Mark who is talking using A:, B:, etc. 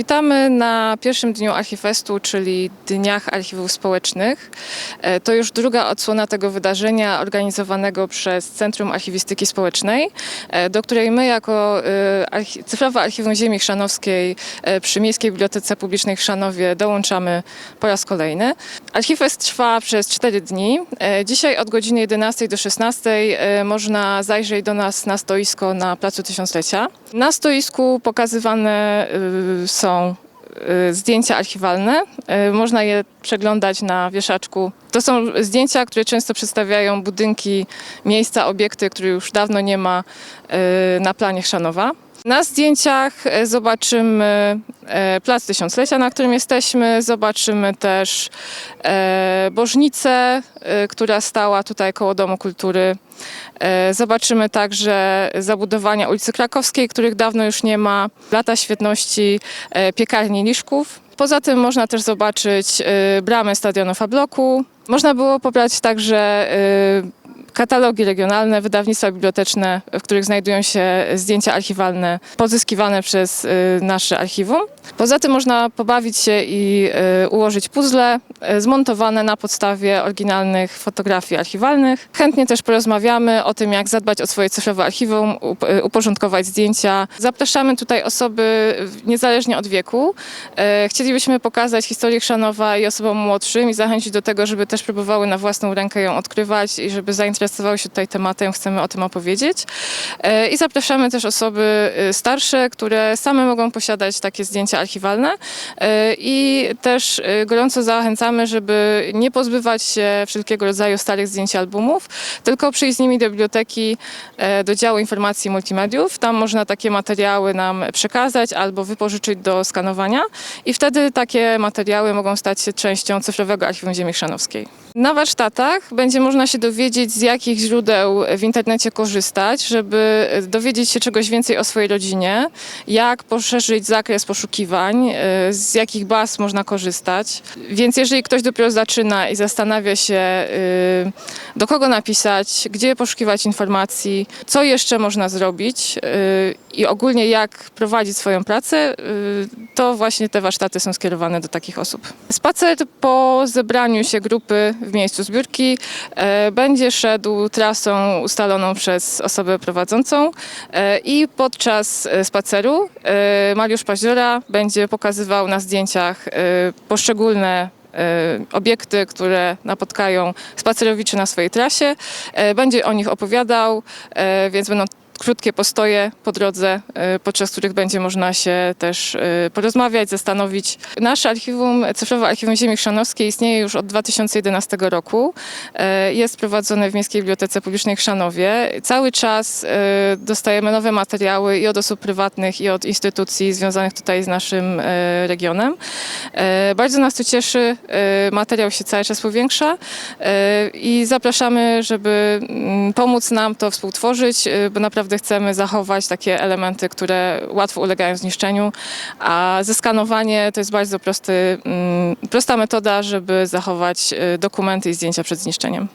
A: Witamy na pierwszym dniu Archifestu, czyli Dniach Archiwów Społecznych. E, To już druga odsłona tego wydarzenia organizowanego przez Centrum Archiwistyki Społecznej, e, do której my jako e, Cyfrowe Archiwum Ziemi Chrzanowskiej przy Miejskiej Bibliotece Publicznej w Chrzanowie dołączamy po raz kolejny. Archifest trwa przez cztery dni. Dzisiaj od godziny 11 do 16 e, można zajrzeć do nas na stoisko na Placu Tysiąclecia. Na stoisku pokazywane y, są y, zdjęcia archiwalne. Y, Można je przeglądać na wieszaczku. To są zdjęcia, które często przedstawiają budynki, miejsca, obiekty, których już dawno nie ma y, na planie Chrzanowa. Na zdjęciach e, zobaczymy e, Plac Tysiąclecia, na którym jesteśmy. Zobaczymy też e, bożnicę, która stała tutaj koło Domu Kultury. Zobaczymy także zabudowania ulicy Krakowskiej, których dawno już nie ma. Lata świetności piekarni Liszków. Poza tym można też zobaczyć bramę stadionu Fabloku. Można było pobrać także katalogi regionalne, wydawnictwa biblioteczne, w których znajdują się zdjęcia archiwalne pozyskiwane przez y, nasze archiwum. Poza tym można pobawić się i y, ułożyć puzzle y, zmontowane na podstawie oryginalnych fotografii archiwalnych. Chętnie też porozmawiamy o tym, jak zadbać o swoje cyfrowe archiwum, y, uporządkować zdjęcia. Zapraszamy tutaj osoby niezależnie od wieku. Chcielibyśmy pokazać historię Chrzanowa i osobom młodszym i zachęcić do tego, żeby też próbowały na własną rękę ją odkrywać i żeby zainteresowały się tutaj tematem, chcemy o tym opowiedzieć. I zapraszamy też osoby starsze, które same mogą posiadać takie zdjęcia archiwalne E, i też y, gorąco zachęcamy, żeby nie pozbywać się wszelkiego rodzaju starych zdjęć albumów, tylko przyjść z nimi do biblioteki, e, do działu informacji i multimediów. Tam można takie materiały nam przekazać albo wypożyczyć do skanowania i wtedy takie materiały mogą stać się częścią cyfrowego archiwum Ziemi Chrzanowskiej. Na warsztatach będzie można się dowiedzieć, z jakich źródeł w internecie korzystać, żeby dowiedzieć się czegoś więcej o swojej rodzinie, jak poszerzyć zakres poszukiwań, e, z jakich baz można korzystać. Więc jeżeli ktoś dopiero zaczyna i zastanawia się, e, do kogo napisać, gdzie poszukiwać informacji, co jeszcze można zrobić e, i ogólnie jak prowadzić swoją pracę, e, to właśnie te warsztaty są skierowane do takich osób. Spacer po zebraniu się grupy w miejscu zbiórki e, będzie szedł trasą ustaloną przez osobę prowadzącą e, i podczas e, spaceru Mariusz Paziora będzie pokazywał na zdjęciach poszczególne obiekty, które napotkają spacerowiczy na swojej trasie. Będzie o nich opowiadał, więc będą krótkie postoje po drodze, e, podczas których będzie można się też e, porozmawiać, zastanowić. Nasze archiwum, Cyfrowe Archiwum Ziemi Chrzanowskiej istnieje już od 2011 roku. E, Jest prowadzone w Miejskiej Bibliotece Publicznej Chrzanowie. Cały czas dostajemy nowe materiały i od osób prywatnych, i od instytucji związanych tutaj z naszym regionem. Bardzo nas to cieszy. Materiał się cały czas powiększa i zapraszamy, żeby mm, pomóc nam to współtworzyć, bo naprawdę chcemy zachować takie elementy, które łatwo ulegają zniszczeniu, a zeskanowanie to jest bardzo prosty, mm, prosta metoda, żeby zachować e, dokumenty i zdjęcia przed zniszczeniem.